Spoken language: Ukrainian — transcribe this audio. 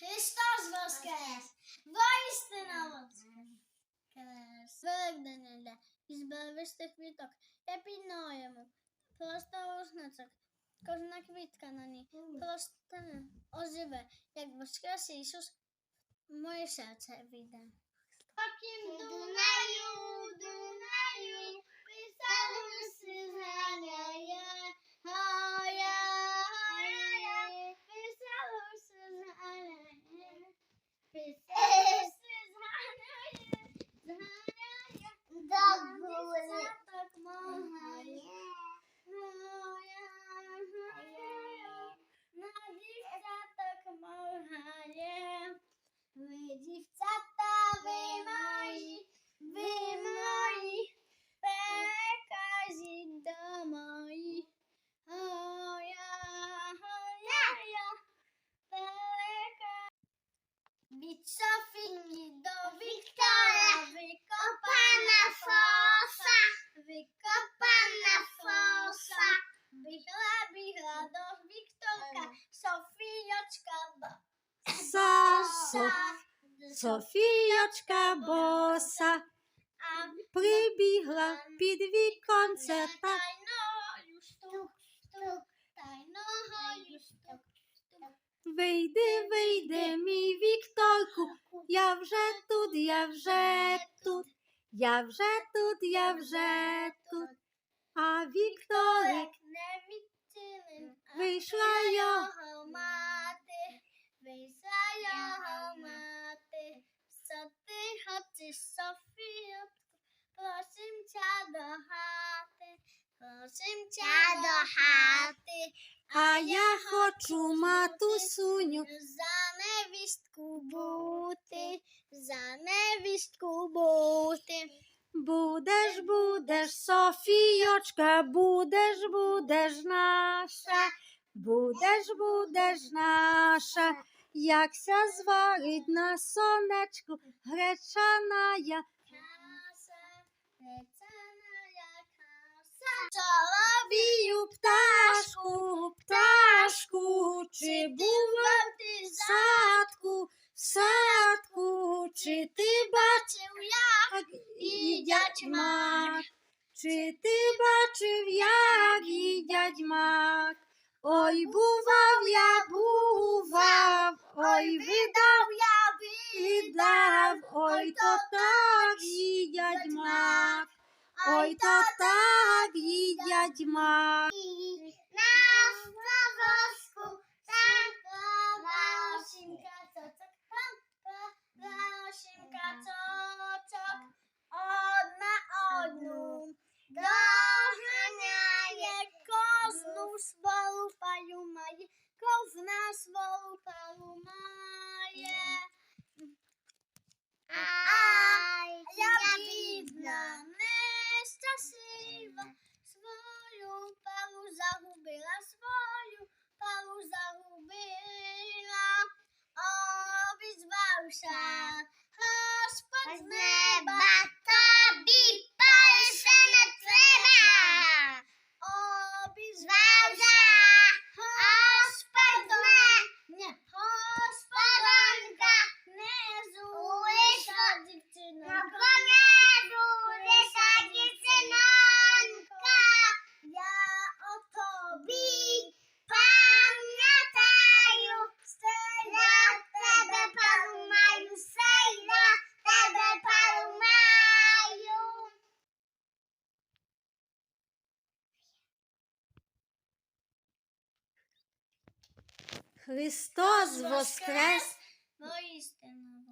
Hristos voskres! Vojistena voskres! Vegdanele, izbavis těch kvitok, je pinojemu, prostou značek, kozna kvitka na ní, prosté ožive, jak voskres Ježíš moje srdce vyjde. Takým Dunaju, Dunaju, vysalu si zraněje. Ви дівчата, ви мої, ви мої, Сасо, Софіячка боса. Прибігла під віконце та вийди, вийди, мій Вікторку, я вже тут, я вже тут, я вже тут, я вже тут. А Вікторик не відчинив, вийшла його. його просим тя до хати. А я хочу матусуню, За невістку бути, за невістку бути. будеш, будеш, Софійочка, будеш, будеш наша, будеш, будеш наша, якся зварить на сонечку гречаная. Каса, рецана каса. Соловію Бію пташку, пташку, чи була ти в садку, в садку, чи ти бачив, як їдять мак, чи ти бачив, як їдять мак? Ой, бував я, бував, ой, видав, я віддав, ой, то так їдять мак, ой, то так їдять мак. На ставоску, там Лашенька цocок, там Лашенька цocок, одна одну доганяє, козну свою паю має, козна Господь з неба, Христос воскрес! Воістину